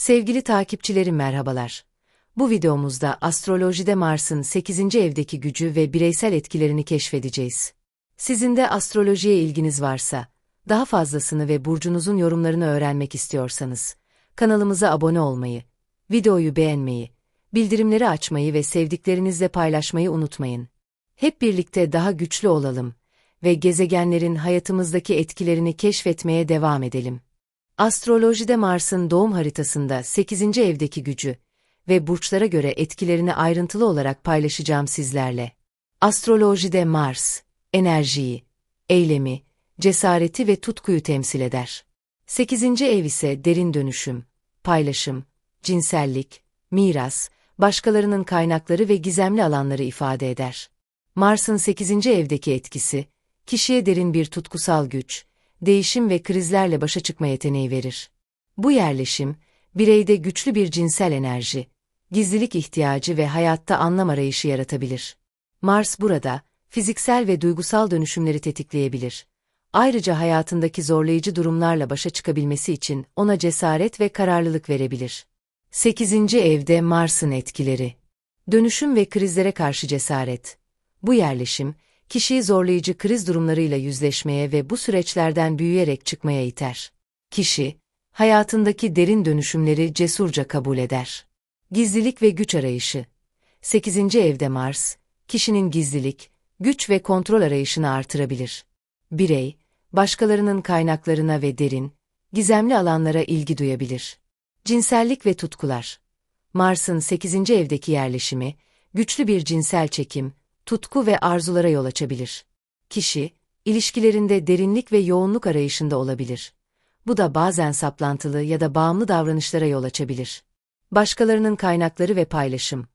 Sevgili takipçilerim merhabalar. Bu videomuzda astrolojide Mars'ın 8. evdeki gücü ve bireysel etkilerini keşfedeceğiz. Sizin de astrolojiye ilginiz varsa, daha fazlasını ve burcunuzun yorumlarını öğrenmek istiyorsanız, kanalımıza abone olmayı, videoyu beğenmeyi, bildirimleri açmayı ve sevdiklerinizle paylaşmayı unutmayın. Hep birlikte daha güçlü olalım ve gezegenlerin hayatımızdaki etkilerini keşfetmeye devam edelim. Astrolojide Mars'ın doğum haritasında 8. evdeki gücü ve burçlara göre etkilerini ayrıntılı olarak paylaşacağım sizlerle. Astrolojide Mars, enerjiyi, eylemi, cesareti ve tutkuyu temsil eder. 8. ev ise derin dönüşüm, paylaşım, cinsellik, miras, başkalarının kaynakları ve gizemli alanları ifade eder. Mars'ın 8. evdeki etkisi, kişiye derin bir tutkusal güç, değişim ve krizlerle başa çıkma yeteneği verir. Bu yerleşim, bireyde güçlü bir cinsel enerji, gizlilik ihtiyacı ve hayatta anlam arayışı yaratabilir. Mars burada, fiziksel ve duygusal dönüşümleri tetikleyebilir. Ayrıca hayatındaki zorlayıcı durumlarla başa çıkabilmesi için ona cesaret ve kararlılık verebilir. 8. evde Mars'ın etkileri. Dönüşüm ve krizlere karşı cesaret. Bu yerleşim, kişiyi zorlayıcı kriz durumlarıyla yüzleşmeye ve bu süreçlerden büyüyerek çıkmaya iter. Kişi, hayatındaki derin dönüşümleri cesurca kabul eder. Gizlilik ve güç arayışı. 8. evde Mars, kişinin gizlilik, güç ve kontrol arayışını artırabilir. Birey, başkalarının kaynaklarına ve derin, gizemli alanlara ilgi duyabilir. Cinsellik ve tutkular. Mars'ın 8. evdeki yerleşimi, güçlü bir cinsel çekim, tutku ve arzulara yol açabilir. Kişi, ilişkilerinde derinlik ve yoğunluk arayışında olabilir. Bu da bazen saplantılı ya da bağımlı davranışlara yol açabilir. Başkalarının kaynakları ve paylaşım.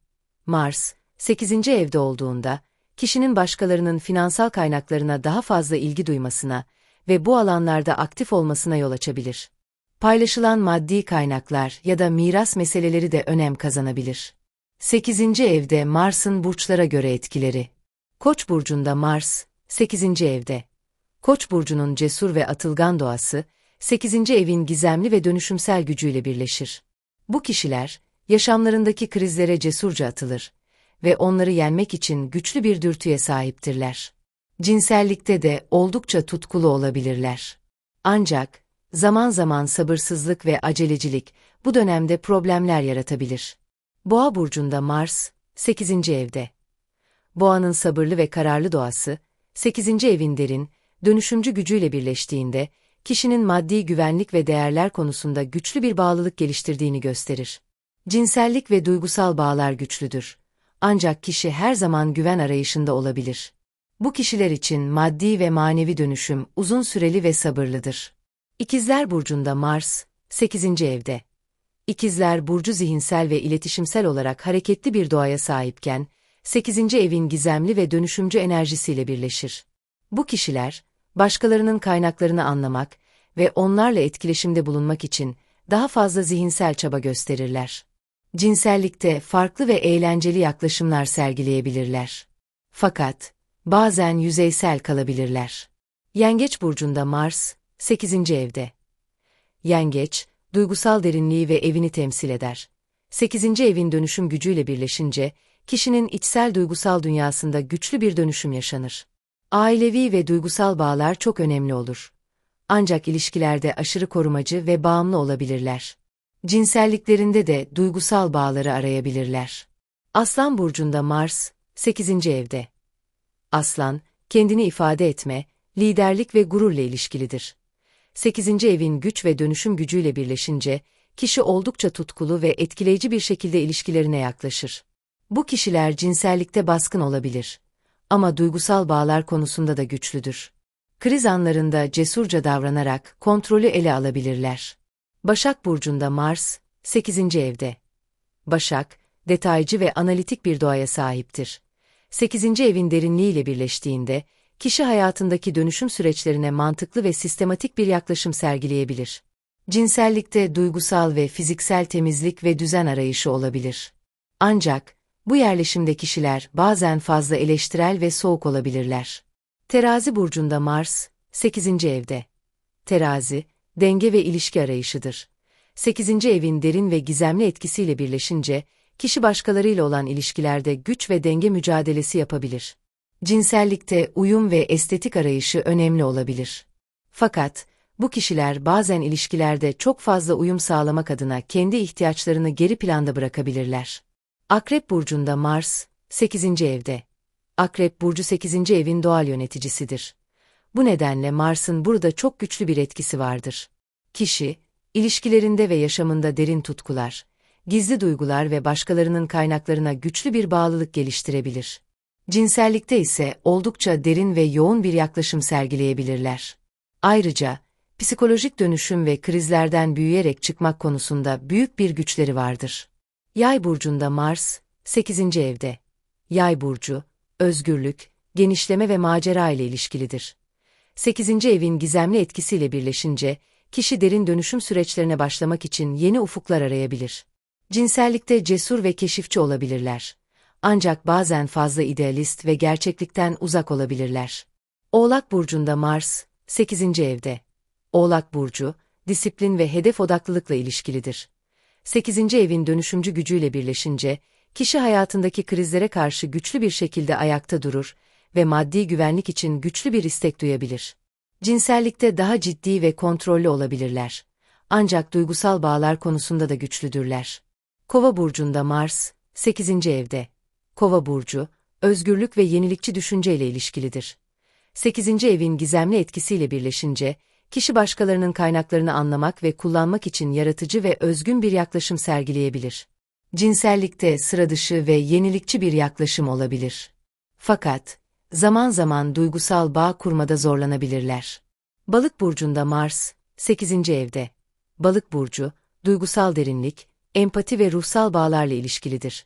Mars, 8. evde olduğunda, kişinin başkalarının finansal kaynaklarına daha fazla ilgi duymasına ve bu alanlarda aktif olmasına yol açabilir. Paylaşılan maddi kaynaklar ya da miras meseleleri de önem kazanabilir. 8. evde Mars'ın burçlara göre etkileri. Koç burcunda Mars, 8. evde. Koç burcunun cesur ve atılgan doğası, 8. evin gizemli ve dönüşümsel gücüyle birleşir. Bu kişiler, yaşamlarındaki krizlere cesurca atılır ve onları yenmek için güçlü bir dürtüye sahiptirler. Cinsellikte de oldukça tutkulu olabilirler. Ancak, zaman zaman sabırsızlık ve acelecilik bu dönemde problemler yaratabilir. Boğa burcunda Mars, 8. evde. Boğanın sabırlı ve kararlı doğası, 8. evin derin, dönüşümcü gücüyle birleştiğinde, kişinin maddi güvenlik ve değerler konusunda güçlü bir bağlılık geliştirdiğini gösterir. Cinsellik ve duygusal bağlar güçlüdür. Ancak kişi her zaman güven arayışında olabilir. Bu kişiler için maddi ve manevi dönüşüm uzun süreli ve sabırlıdır. İkizler Burcu'nda Mars, 8. evde. İkizler Burcu zihinsel ve iletişimsel olarak hareketli bir doğaya sahipken, 8. evin gizemli ve dönüşümcü enerjisiyle birleşir. Bu kişiler, başkalarının kaynaklarını anlamak ve onlarla etkileşimde bulunmak için daha fazla zihinsel çaba gösterirler. Cinsellikte farklı ve eğlenceli yaklaşımlar sergileyebilirler. Fakat, bazen yüzeysel kalabilirler. Yengeç burcunda Mars, 8. evde. Yengeç, duygusal derinliği ve evini temsil eder. 8. evin dönüşüm gücüyle birleşince, kişinin içsel duygusal dünyasında güçlü bir dönüşüm yaşanır. Ailevi ve duygusal bağlar çok önemli olur. Ancak ilişkilerde aşırı korumacı ve bağımlı olabilirler. Cinselliklerinde de duygusal bağları arayabilirler. Aslan burcunda Mars, 8. evde. Aslan, kendini ifade etme, liderlik ve gururla ilişkilidir. 8. evin güç ve dönüşüm gücüyle birleşince, kişi oldukça tutkulu ve etkileyici bir şekilde ilişkilerine yaklaşır. Bu kişiler cinsellikte baskın olabilir. Ama duygusal bağlar konusunda da güçlüdür. Kriz anlarında cesurca davranarak kontrolü ele alabilirler. Başak Burcu'nda Mars, 8. evde. Başak, detaycı ve analitik bir doğaya sahiptir. 8. evin derinliğiyle birleştiğinde, kişi hayatındaki dönüşüm süreçlerine mantıklı ve sistematik bir yaklaşım sergileyebilir. Cinsellikte duygusal ve fiziksel temizlik ve düzen arayışı olabilir. Ancak, bu yerleşimde kişiler bazen fazla eleştirel ve soğuk olabilirler. Terazi burcunda Mars, 8. evde. Terazi, denge ve ilişki arayışıdır. 8. evin derin ve gizemli etkisiyle birleşince, kişi başkalarıyla olan ilişkilerde güç ve denge mücadelesi yapabilir. Cinsellikte uyum ve estetik arayışı önemli olabilir. Fakat, bu kişiler bazen ilişkilerde çok fazla uyum sağlamak adına kendi ihtiyaçlarını geri planda bırakabilirler. Akrep Burcu'nda Mars, 8. evde. Akrep Burcu 8. evin doğal yöneticisidir. Bu nedenle Mars'ın burada çok güçlü bir etkisi vardır. Kişi, ilişkilerinde ve yaşamında derin tutkular, gizli duygular ve başkalarının kaynaklarına güçlü bir bağlılık geliştirebilir. Cinsellikte ise oldukça derin ve yoğun bir yaklaşım sergileyebilirler. Ayrıca, psikolojik dönüşüm ve krizlerden büyüyerek çıkmak konusunda büyük bir güçleri vardır. Yay burcunda Mars, 8. evde. Yay burcu, özgürlük, genişleme ve macera ile ilişkilidir. 8. evin gizemli etkisiyle birleşince, kişi derin dönüşüm süreçlerine başlamak için yeni ufuklar arayabilir. Cinsellikte cesur ve keşifçi olabilirler. Ancak bazen fazla idealist ve gerçeklikten uzak olabilirler. Oğlak burcunda Mars, 8. evde. Oğlak burcu, disiplin ve hedef odaklılıkla ilişkilidir. 8. evin dönüşümcü gücüyle birleşince, kişi hayatındaki krizlere karşı güçlü bir şekilde ayakta durur ve maddi güvenlik için güçlü bir istek duyabilir. Cinsellikte daha ciddi ve kontrollü olabilirler. Ancak duygusal bağlar konusunda da güçlüdürler. Kova burcunda Mars, 8. evde. Kova burcu, özgürlük ve yenilikçi düşünceyle ilişkilidir. 8. evin gizemli etkisiyle birleşince, kişi başkalarının kaynaklarını anlamak ve kullanmak için yaratıcı ve özgün bir yaklaşım sergileyebilir. Cinsellikte sıra dışı ve yenilikçi bir yaklaşım olabilir. Fakat, zaman zaman duygusal bağ kurmada zorlanabilirler. Balık burcunda Mars, 8. evde. Balık burcu, duygusal derinlik, empati ve ruhsal bağlarla ilişkilidir.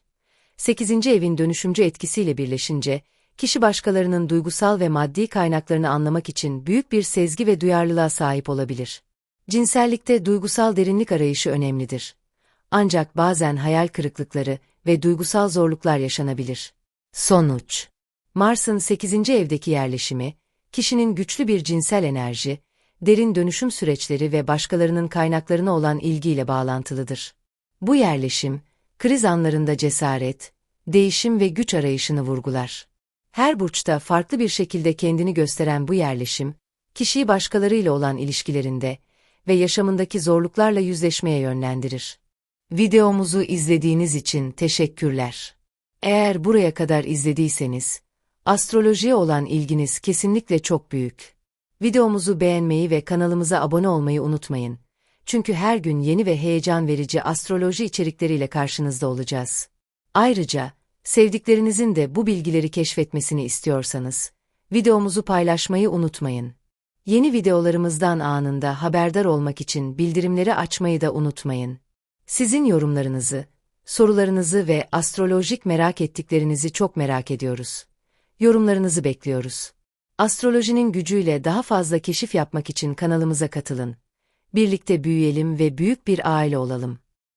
8. evin dönüşümcü etkisiyle birleşince, kişi başkalarının duygusal ve maddi kaynaklarını anlamak için büyük bir sezgi ve duyarlılığa sahip olabilir. Cinsellikte duygusal derinlik arayışı önemlidir. Ancak bazen hayal kırıklıkları ve duygusal zorluklar yaşanabilir. Sonuç Mars'ın 8. evdeki yerleşimi, kişinin güçlü bir cinsel enerji, derin dönüşüm süreçleri ve başkalarının kaynaklarına olan ilgiyle bağlantılıdır. Bu yerleşim, kriz anlarında cesaret, değişim ve güç arayışını vurgular. Her burçta farklı bir şekilde kendini gösteren bu yerleşim, kişiyi başkalarıyla olan ilişkilerinde ve yaşamındaki zorluklarla yüzleşmeye yönlendirir. Videomuzu izlediğiniz için teşekkürler. Eğer buraya kadar izlediyseniz, astrolojiye olan ilginiz kesinlikle çok büyük. Videomuzu beğenmeyi ve kanalımıza abone olmayı unutmayın. Çünkü her gün yeni ve heyecan verici astroloji içerikleriyle karşınızda olacağız. Ayrıca, sevdiklerinizin de bu bilgileri keşfetmesini istiyorsanız, videomuzu paylaşmayı unutmayın. Yeni videolarımızdan anında haberdar olmak için bildirimleri açmayı da unutmayın. Sizin yorumlarınızı, sorularınızı ve astrolojik merak ettiklerinizi çok merak ediyoruz. Yorumlarınızı bekliyoruz. Astrolojinin gücüyle daha fazla keşif yapmak için kanalımıza katılın. Birlikte büyüyelim ve büyük bir aile olalım.